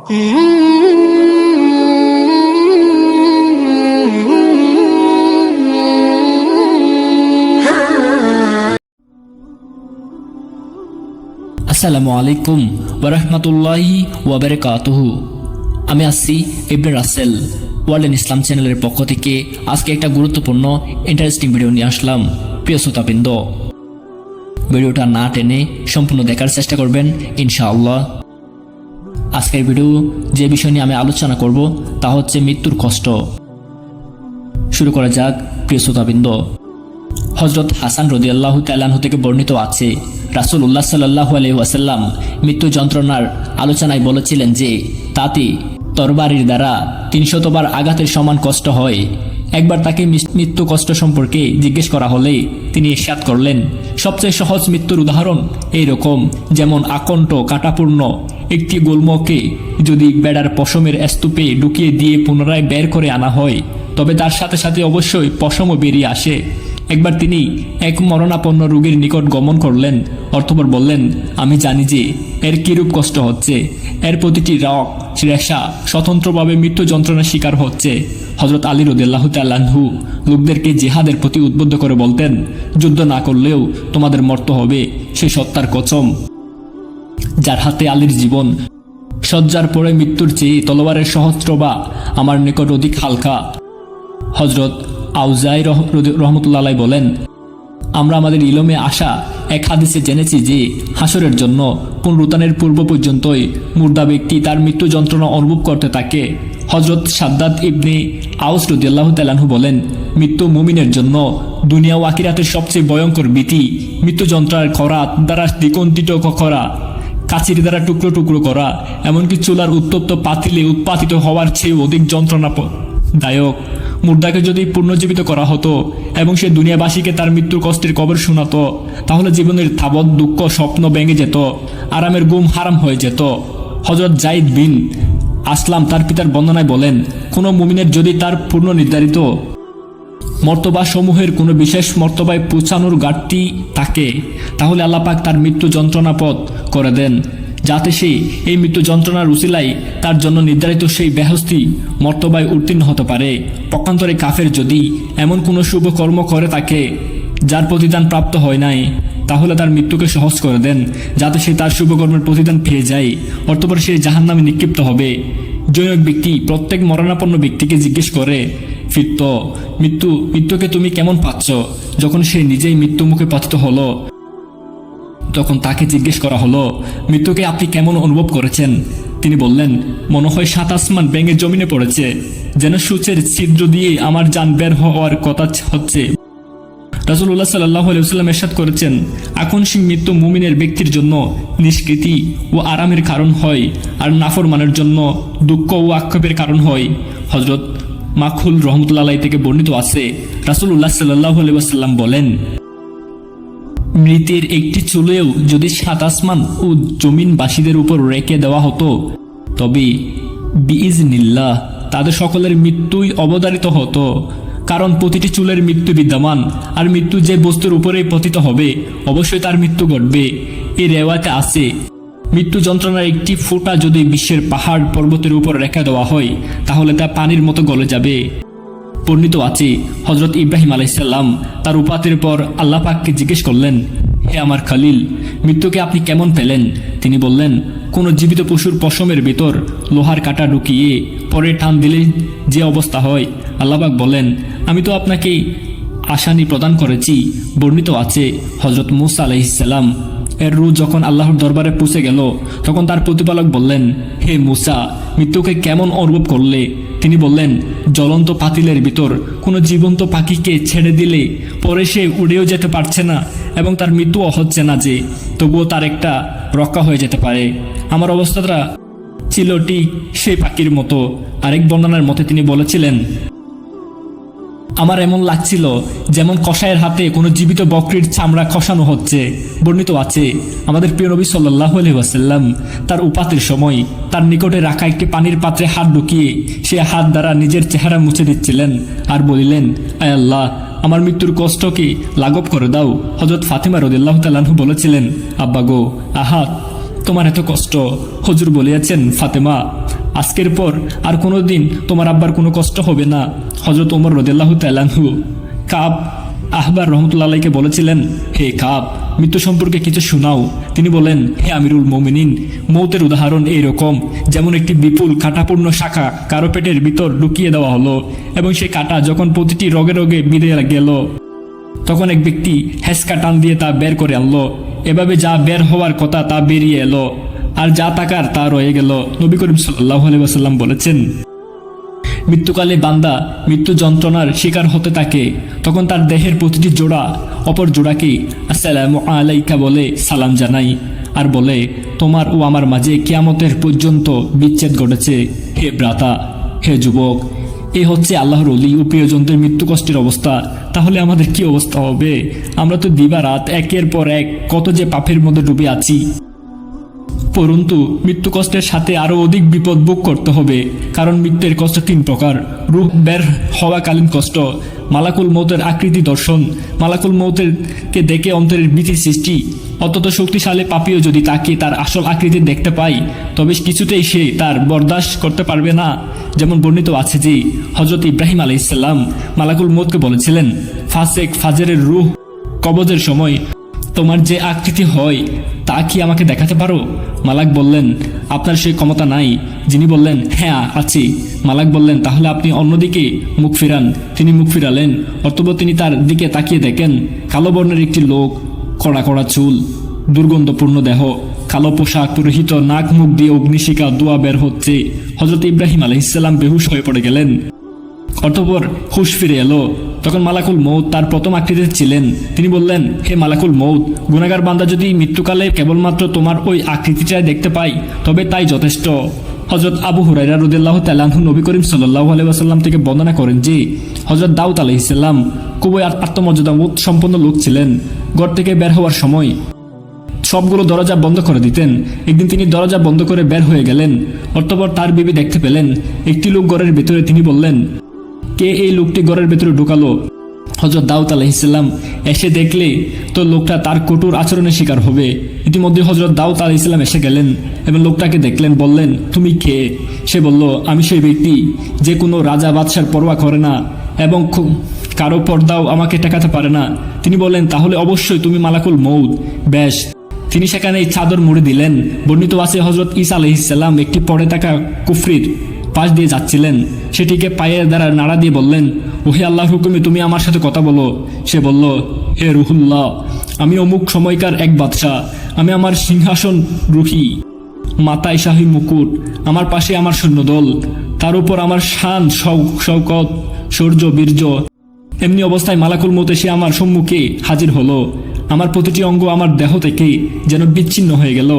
আসসালামু আলাইকুম ওরহমতুল্লাহি ওয়াবারকাতুহু। আমি আসছি ইবনে রাসেল, ওয়ার্ল্ড ইসলাম চ্যানেলের পক্ষ থেকে আজকে একটা গুরুত্বপূর্ণ, ইন্টারেস্টিং ভিডিও নিয়ে আসলাম। প্রিয় শ্রোতাবৃন্দ, ভিডিওটা না টেনে সম্পূর্ণ দেখার চেষ্টা করবেন, ইনশাআল্লাহ। আজকের ভিডিও যে বিষয় নিয়ে আমি আলোচনা করব তা হচ্ছে মৃত্যুর কষ্ট। শুরু করা যাক, প্রিয় শ্রোতাবৃন্দ। হজরত হাসান রদি আল্লাহ তাল্লাহ থেকে বর্ণিত আছে রাসুল উল্লাহ সাল্লাহ আলহি ওয়াসাল্লাম মৃত্যু যন্ত্রণার আলোচনায় বলেছিলেন যে, তাতে তরবারির দ্বারা তিনশতবার আঘাতের সমান কষ্ট হয়। একবার তাকে মৃত্যু কষ্ট সম্পর্কে জিজ্ঞেস করা হলে তিনি ইস্যাত করলেন, সবচেয়ে সহজ মৃত্যুর উদাহরণ এইরকম, যেমন আকণ্ঠ কাটাপূর্ণ একটি গোলমকে যদি বেড়ার পশমের স্তূপে ঢুকিয়ে দিয়ে পুনরায় বের করে আনা হয়, তবে তার সাথে সাথে অবশ্যই পশমও বেরিয়ে আসে। একবার তিনি এক মরণাপন্ন রোগীর নিকট গমন করলেন। অর্থপর বললেন, আমি জানি যে এর কিরূপ কষ্ট হচ্ছে। এর প্রতিটি রক রেশা স্বতন্ত্রভাবে মৃত্যু যন্ত্রণার শিকার হচ্ছে। হজরত আলী রদুল্লাহ তাল্লাহু লোকদেরকে জেহাদের প্রতি উদ্বুদ্ধ করে বলতেন, যুদ্ধ না করলেও তোমাদের মর্ত হবে। সে সত্তার কচম যার হাতে আলীর জীবন। শয্যার পরে মৃত্যুর চেয়ে তলোয়ারের সহস্র বা আমার নিকট অধিক হালকা। হজরত আউজাই রহ- রহমতুল্লাহ বলেন, আমরা আমাদের ইলমে আসা এক হাদিসে জেনেছি যে হাসরের জন্য পুনরুত্থানের পূর্ব পর্যন্তই মুর্দা ব্যক্তি তার মৃত্যু যন্ত্রণা অনুভব করতে থাকে। হজরত সাদ্দাত ইবনে আউস রদিয়াল্লাহ তালাহু বলেন, মৃত্যু মুমিনের জন্য দুনিয়া ও আকিরাতের সবচেয়ে ভয়ঙ্কর ভীতি। মৃত্যু যন্ত্রার খরাত দ্বারা দ্বিকন্তিত করা কাচির দ্বারা টুকরো টুকরো করা, এমনকি চুলার উত্তপ্ত পাতিলে উৎপাতিত হওয়ার চেয়ে অধিক যন্ত্রণা দায়ক মুর্দাকে যদি পুনর্জীবিত করা হতো এবং সে দুনিয়াবাসীকে তার মৃত্যুর কষ্টের কবর শোনাতো, তাহলে জীবনের তাবৎ দুঃখ, স্বপ্ন ভেঙে যেত, আরামের গুম হারাম হয়ে যেত। হজরত জাইদ বিন আসলাম তার পিতার বন্দনায় বলেন, কোনো মুমিনের যদি তার পূর্ণ নির্ধারিত মর্তবা সমূহের কোনো বিশেষ মর্তবায় পৌঁছানোর ঘাটতি থাকে, তাহলে আল্লাপাক তার মৃত্যু যন্ত্রণা পথ করে দেন, যাতে সে এই মৃত্যু যন্ত্রণার উসিলায় তার জন্য নির্ধারিত সেই বেহস্তি মর্তবায় উত্তীর্ণ হতে পারে। পক্ষান্তরে কাফের যদি এমন কোনো শুভ কর্ম করে তাকে, যার প্রতিদান প্রাপ্ত হয় নাই, তাহলে তার মৃত্যুকে সহজ করে দেন, যাতে সে তার শুভকর্মের প্রতিদান পেয়ে যায়। অর্থপর সে জাহান নামে নিক্ষিপ্ত হবে। জৈনক ব্যক্তি প্রত্যেক মরণাপন্ন ব্যক্তিকে জিজ্ঞেস করে, ফিরত, মৃত্যু, মৃত্যুকে তুমি কেমন পাচ্ছ? যখন সে নিজেই মৃত্যু মুখে পতিত হলো তখন তাকে জিজ্ঞেস করা হলো, মৃত্যুকে আপনি কেমন অনুভব করেছেন? তিনি বললেন, মনে হয় সাত আসমান ব্যাঙে জমিনে পড়েছে। যেন সূচের ছিদ্র দিয়ে আমার যান বের হওয়ার কথা হচ্ছে। রাসুল্লাহ সাল্লাহ আলাইসাল্লাম এরশাদ করেছেন আকস্মিক মৃত্যু মুমিনের ব্যক্তির জন্য নিষ্কৃতি ও আরামের কারণ হয় আর নাফরমানের জন্য দুঃখ ও আক্ষেপের কারণ হয়। হজরত মাখুল রহমতুল্লাহ থেকে বর্ণিত আছে রাসুল্লাহ সাল্লাহ আলাইসাল্লাম বলেন মৃতের একটি চুলেও যদি সাত আসমান ও জমিনবাসীদের উপর রেখে দেওয়া হতো, তবে বিইজনিল্লাহ তাদের সকলের মৃত্যুই অবদারিত হতো। কারণ প্রতিটি চুলের মৃত্যু বিদ্যমান, আর মৃত্যু যে বস্তুর উপরেই পতিত হবে, অবশ্যই তার মৃত্যু ঘটবে। এই রেওয়াতে আছে, মৃত্যু যন্ত্রণার একটি ফোঁটা যদি বিশ্বের পাহাড় পর্বতের উপর রেখে দেওয়া হয়, তাহলে তা পানির মতো গলে যাবে। বর্ণিত আছে হজরত ইব্রাহিম আলাইসাল্লাম তার উপাতের পর আল্লাহ পাককে জিজ্ঞেস করলেন, হে আমার খালিল, মৃত্যুকে আপনি কেমন পেলেন? তিনি বললেন, কোনো জীবিত পশুর পশমের ভেতর লোহার কাটা ঢুকিয়ে পরে টান দিলে যে অবস্থা হয়। আল্লাহবাক বলেন, আমি তো আপনাকে আসানি প্রদান করেছি, বর্ণিত আছে হজরত মুসা আলাইসাল্লাম এর রু যখন আল্লাহর দরবারে পৌঁছে গেল, তখন তার প্রতিপালক বললেন, হে মুসা, মৃত্যুকে কেমন অনুভব করলে? তিনি বললেন, জ্বলন্ত পাতিলের ভিতর কোনো জীবন্ত পাখিকে ছেড়ে দিলে পরে সে উড়েও যেতে পারছে না এবং তার মৃত্যুও হচ্ছে না যে, তবুও তার একটা রক্ষা হয়ে যেতে পারে। আমার অবস্থাটা ছিল ঠিক সেই পাখির মতো। আরেক বর্ণনার মতে তিনি বলেছিলেন আমার এমন লাগছিল যেমন কষায়ের হাতে কোনো জীবিত বকরির চামড়া খসানো হচ্ছে। বর্ণিত আছে, আমাদের প্রিয় নবী সাল্লাহ আলহিহাসাল্লাম তার উপাতের সময় তার নিকটে রাখা একটি পানির পাত্রে হাত ঢুকিয়ে সে হাত দ্বারা নিজের চেহারা মুছে দিচ্ছিলেন আর বলিলেন, আয় আল্লাহ, আমার মৃত্যুর কষ্টকে লাঘব করে দাও। হজরত ফাতেমা রদিল্লাহ তালাহু বলেছিলেন, আব্বা গো আহাত তোমার এত কষ্ট। হজুর বলিয়াছেন, ফাতেমা আজকের পর আর কোনো দিন তোমার আব্বার কোনো কষ্ট হবে না। হজরত ওমর রদেল্লাহ তালানহু কাব আহবার রহমতুল্লাহকে বলেছিলেন, হে কাব, মৃত্যু সম্পর্কে কিছু শোনাও। তিনি বলেন, হে আমিরুল মোমিনিন, মৌতের উদাহরণ এইরকম যেমন একটি বিপুল কাঁটাপূর্ণ শাখা কারও পেটের ভিতর ঢুকিয়ে দেওয়া হলো এবং সেই কাঁটা যখন প্রতিটি রগে রগে বিঁধে গেল, তখন এক ব্যক্তি হেসকা টান দিয়ে তা বের করে আনলো। এভাবে যা বের হওয়ার কথা তা বেরিয়ে এলো। আর যা তাকার তা রয়ে গেল। নবী করিম সাল্লাহ আলাইসাল্লাম বলেছেন, মৃত্যুকালে বান্দা মৃত্যু যন্ত্রণার শিকার হতে থাকে। তখন তার দেহের প্রতিটি জোড়া, অপর জোড়াকে আসসালাম আলাইকা বলে সালাম জানাই আর বলে, তোমার ও আমার মাঝে কিয়ামতের পর্যন্ত বিচ্ছেদ ঘটেছে। হে ব্রাতা হে যুবক, এ হচ্ছে আল্লাহর অলি ও প্রিয়জনদের মৃত্যু কষ্টের অবস্থা। তাহলে আমাদের কি অবস্থা হবে? আমরা তো দিবা রাত একের পর এক কত যে পাপের মধ্যে ডুবে আছি। পরন্তু মৃত্যু কষ্টের সাথে আরও অধিক বিপদ ভোগ করতে হবে, কারণ মৃত্যুর কষ্ট তিন প্রকার। রূপ বের হওয়াকালীন কষ্ট, মালাকুল মৌতের আকৃতি দর্শন, মালাকুল মৌতের কে দেখে অন্তরের ভীতি সৃষ্টি। অত্যন্ত শক্তিশালী পাপিও যদি তাকে তার আসল আকৃতি দেখতে পাই তবে কিছুতেই সে তার বরদাস্ত করতে পারবে না। যেমন বর্ণিত আছে যে হজরত ইব্রাহিম আলাইসাল্লাম মালাকুল মৌতকে বলেছিলেন, ফাসেক ফাজেরের রুহ কবজের সময় তোমার যে আকৃতি হয় তা কি আমাকে দেখাতে পারো? মালাক বললেন, আপনার সেই ক্ষমতা নাই। যিনি বললেন হ্যাঁ আছি। মালাক বললেন, তাহলে আপনি অন্যদিকে মুখ ফিরান। তিনি মুখ ফিরালেন। অথবা তিনি তার দিকে তাকিয়ে দেখেন, কালো বর্ণের একটি লোক, কড়া কড়া চুল, দুর্গন্ধপূর্ণ দেহ, কালো পোশাক পুরোহিত, নাক, মুখ দিয়ে অগ্নিশিকা দোয়া বের হচ্ছে। হজরত ইব্রাহিম আলহিসাল্লাম বেহুশ হয়ে পড়ে গেলেন। অতপর হুশ ফিরে এলো। তখন মালাকুল মৌত তার প্রথম আকৃতিতে ছিলেন। তিনি বললেন, হে মালাকুল মৌত গুনাগার বান্দা যদি মৃত্যুকালে কেবলমাত্র তোমার ওই আকৃতিটাই দেখতে পাই, তবে তাই যথেষ্ট। হজরত আবু হুরাইরা রুদুল্লাহ তালাহু নবী করিম সাল্লাহ আলাইসাল্লাম থেকে বর্ণনা করেন যে হজরত দাউদ আলহিসাল্লাম খুবই আত্মমর্যাদা সম্পন্ন লোক ছিলেন। ঘর থেকে বের হওয়ার সময় সবগুলো দরজা বন্ধ করে দিতেন। একদিন তিনি দরজা বন্ধ করে বের হয়ে গেলেন। অতঃপর তার বিবি দেখতে পেলেন। একটি লোক ঘরের ভেতরে তিনি বললেন কে এই লোকটি ঘরের ভেতরে ঢুকালো? হজরত দাউদ আলাইসাল্লাম এসে দেখলে, তো লোকটা তার কঠোর আচরণের শিকার হবে। ইতিমধ্যে হজরত দাউদ আলাইসাল্লাম এসে গেলেন এবং লোকটাকে দেখলেন, বললেন, তুমি কে? সে বলল, আমি সেই ব্যক্তি, যে কোনো রাজা বাদশার পরোয়া করে না এবং খুব কারও পর্দাও আমাকে টেকাতে পারে না। তিনি বললেন, তাহলে অবশ্যই তুমি মালাকুল মৌদ বেশ। তিনি সেখানে এই চাদর মুড়ে দিলেন। বর্ণিত আছে হজরত ইসা আলহিসাল্লাম একটি পড়ে থাকা কুফরির পাশ দিয়ে যাচ্ছিলেন। সেটিকে পায়ের দ্বারা নাড়া দিয়ে বললেন, ওহে আল্লাহর হুকুমে তুমি আমার সাথে কথা বলো। সে বলল, হে রুহুল্লাহ, আমি অমুক সময়কার এক বাদশাহ, আমি আমার সিংহাসন রুহি মাতায় শাহী মুকুট, আমার পাশে আমার সৈন্যদল, তার উপর আমার শান শৌকত শৌর্য বীর্য, এমনি অবস্থায় মালাকুল মতে সে আমার সম্মুখে হাজির হলো। আমার প্রতিটি অঙ্গ আমার দেহ থেকে যেন বিচ্ছিন্ন হয়ে গেল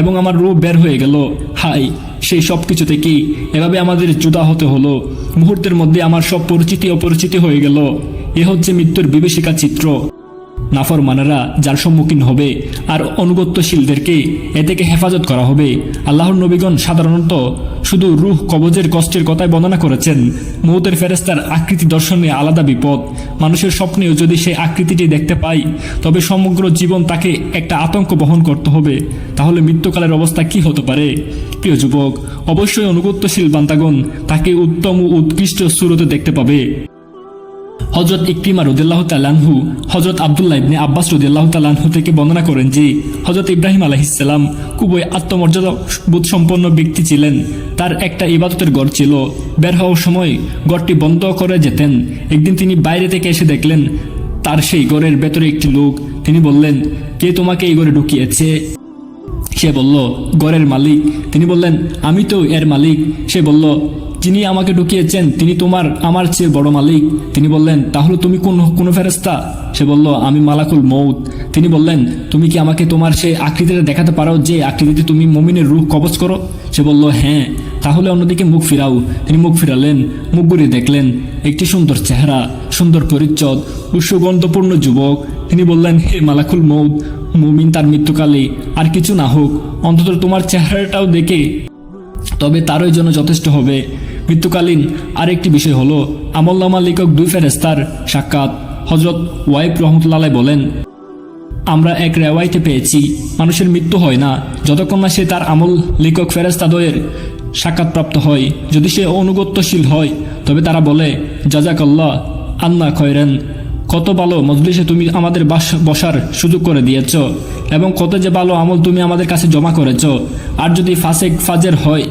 এবং আমার রূপ বের হয়ে গেল। হাই সেই সব কিছু থেকেই এভাবে আমাদের জুদা হতে হলো। মুহূর্তের মধ্যে আমার সব পরিচিতি অপরিচিতি হয়ে গেল। এ হচ্ছে মৃত্যুর বিভীষিকা চিত্র। নাফরমানেরা যার সম্মুখীন হবে আর অনুগত্যশীলদেরকে এ থেকে হেফাজত করা হবে। আল্লাহর নবীগণ সাধারণত শুধু রুহ কবজের কষ্টের কথাই বর্ণনা করেছেন। মৌতের ফেরেস্তার আকৃতি দর্শনে আলাদা বিপদ। মানুষের স্বপ্নেও যদি সেই আকৃতিটি দেখতে পাই, তবে সমগ্র জীবন তাকে একটা আতঙ্ক বহন করতে হবে। তাহলে মৃত্যুকালের অবস্থা কি হতে পারে? প্রিয় যুবক, অবশ্যই অনুগত্যশীল বান্তাগণ তাকে উত্তম ও উৎকৃষ্ট সুরতে দেখতে পাবে। হজরত ইকরিমা রদিল্লাহ তালানহু হজরত আবদুল্লাহ ইবনে আব্বাস রদিল্লাহ তালানহু থেকে বর্ণনা করেন যে হজরত ইব্রাহিম আলাহিসাল্লাম খুবই আত্মমর্যাদা বোধ সম্পন্ন ব্যক্তি ছিলেন। তার একটা ইবাদতের গড় ছিল। বের হওয়ার সময় গড়টি বন্ধ করে যেতেন। একদিন তিনি বাইরে থেকে এসে দেখলেন, তার সেই গড়ের ভেতরে একটি লোক। তিনি বললেন, কে তোমাকে এই গড়ে ঢুকিয়েছে? সে বলল গড়ের মালিক। তিনি বললেন, আমি তো এর মালিক। সে বলল যিনি আমাকে ঢুকিয়েছেন, তিনি তোমার, আমার চেয়ে বড় মালিক। তিনি বললেন, তাহলে তুমি কোন কোন ফেরেস্তা সে বলল, আমি মালাকুল মৌত তিনি বললেন, তুমি কি আমাকে তোমার সেই আকৃতিটা দেখাতে পারো, যে আকৃতিতে তুমি মমিনের রূপ কবচ করো? সে বলল হ্যাঁ। তাহলে অন্যদিকে মুখ ফিরাও। তিনি মুখ ফিরালেন মুখ ঘুরিয়ে দেখলেন, একটি সুন্দর চেহারা, সুন্দর পরিচ্ছদ ও সুগন্ধপূর্ণ যুবক। তিনি বললেন, হে মালাকুল মৌত মুমিন তার মৃত্যুকালে আর কিছু না হোক, অন্তত তোমার চেহারাটাও দেখে তবে তারই জন্য যথেষ্ট হবে। মৃত্যুকালীন আরেকটি বিষয় হলো, আমল্লামা লেখক দুই ফেরেস্তার সাক্ষাৎ। হজরত ওয়াইব রহমতুল্লাহ বলেন, আমরা এক রেওয়াইতে পেয়েছি, মানুষের মৃত্যু হয় না। যতক্ষণ না সে তার আমল লেখক ফেরেস্তাদয়ের সাক্ষাৎপ্রাপ্ত হয়। যদি সে অনুগত্যশীল হয়, তবে তারা বলে জাজাকাল্লাহ আন্না খয়রেন। কত ভালো মজলিসে তুমি আমাদের বাস বসার সুযোগ করে দিয়েছ এবং কত যে ভালো আমল তুমি আমাদের কাছে জমা করেছ। আর যদি ফাসেক, ফাজের হয়,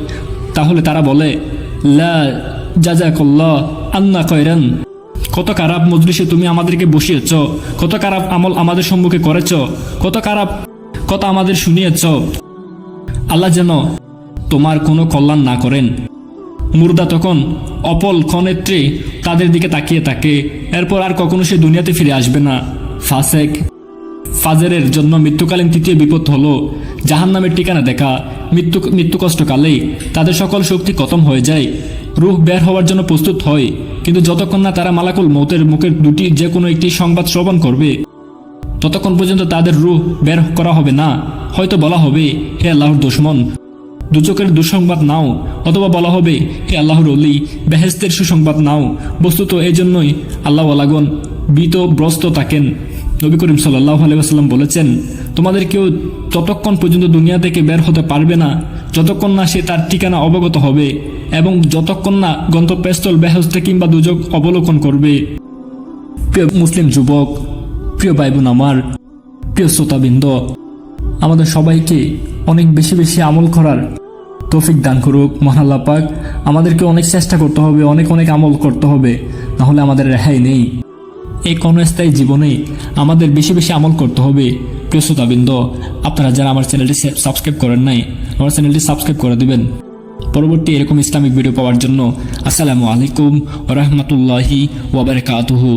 তাহলে তারা বলে কত খারাপ মজলিসে তুমি আমাদেরকে বসিয়েছ, কত খারাপ আমল আমাদের সম্মুখে করেছ, কত খারাপ কথা আমাদের শুনিয়েছ। আল্লাহ যেন তোমার কোনো কল্যাণ না করেন। মুর্দা তখন অপল ক্ষণেত্রে তাদের দিকে তাকিয়ে থাকে, এরপর আর কখনো সে দুনিয়াতে ফিরে আসবে না। ফাসেক ফাজেরের জন্য মৃত্যুকালীন তৃতীয় বিপদ হলো জাহান নামের ঠিকানা দেখা। মৃত্যু মৃত্যু কষ্টকালে তাদের সকল শক্তি খতম হয়ে যায়। রুহ বের হওয়ার জন্য প্রস্তুত হয়, কিন্তু যতক্ষণ না তারা মালাকুল মৌতের মুখের দুটি যে কোনো একটি সংবাদ শ্রবণ করবে, ততক্ষণ পর্যন্ত তাদের রুহ বের করা হবে না। হয়তো বলা হবে, হে আল্লাহর দুশ্মন দুচকের দুঃসংবাদ নাও, অথবা বলা হবে, হে আল্লাহর অলি বেহেস্তের সুসংবাদ নাও। বস্তুত এই জন্যই আল্লাহ আলাগন বিত ব্রস্ত থাকেন। নবী করিম সাল্লাহ আলাইসাল্লাম বলেছেন, তোমাদের কেউ ততক্ষণ পর্যন্ত দুনিয়া থেকে বের হতে পারবে না, যতক্ষণ না সে তার ঠিকানা অবগত হবে এবং যতক্ষণ না গন্তব্যস্থল বেহস্তে কিংবা দুজক অবলোকন করবে। প্রিয় মুসলিম যুবক, প্রিয় বাইবুন আমার, প্রিয় শ্রোতাবৃন্দ, আমাদের সবাইকে অনেক বেশি বেশি আমল করার তৌফিক দান করুক মহানাল্লা পাক। আমাদেরকে অনেক চেষ্টা করতে হবে, অনেক অনেক আমল করতে হবে নাহলে আমাদের রেহাই নেই। এই কর্মস্থায়ী জীবনে আমাদের বেশি বেশি আমল করতে হবে। প্রিয় শ্রোতাবৃন্দ আপনারা যারা আমার চ্যানেলটি সাবস্ক্রাইব করেন নাই, আমার চ্যানেলটি সাবস্ক্রাইব করে দেবেন। পরবর্তী এরকম ইসলামিক ভিডিও পাওয়ার জন্য আসসালামু আলাইকুম ওরহমতুল্লাহি ওবরকাতুহু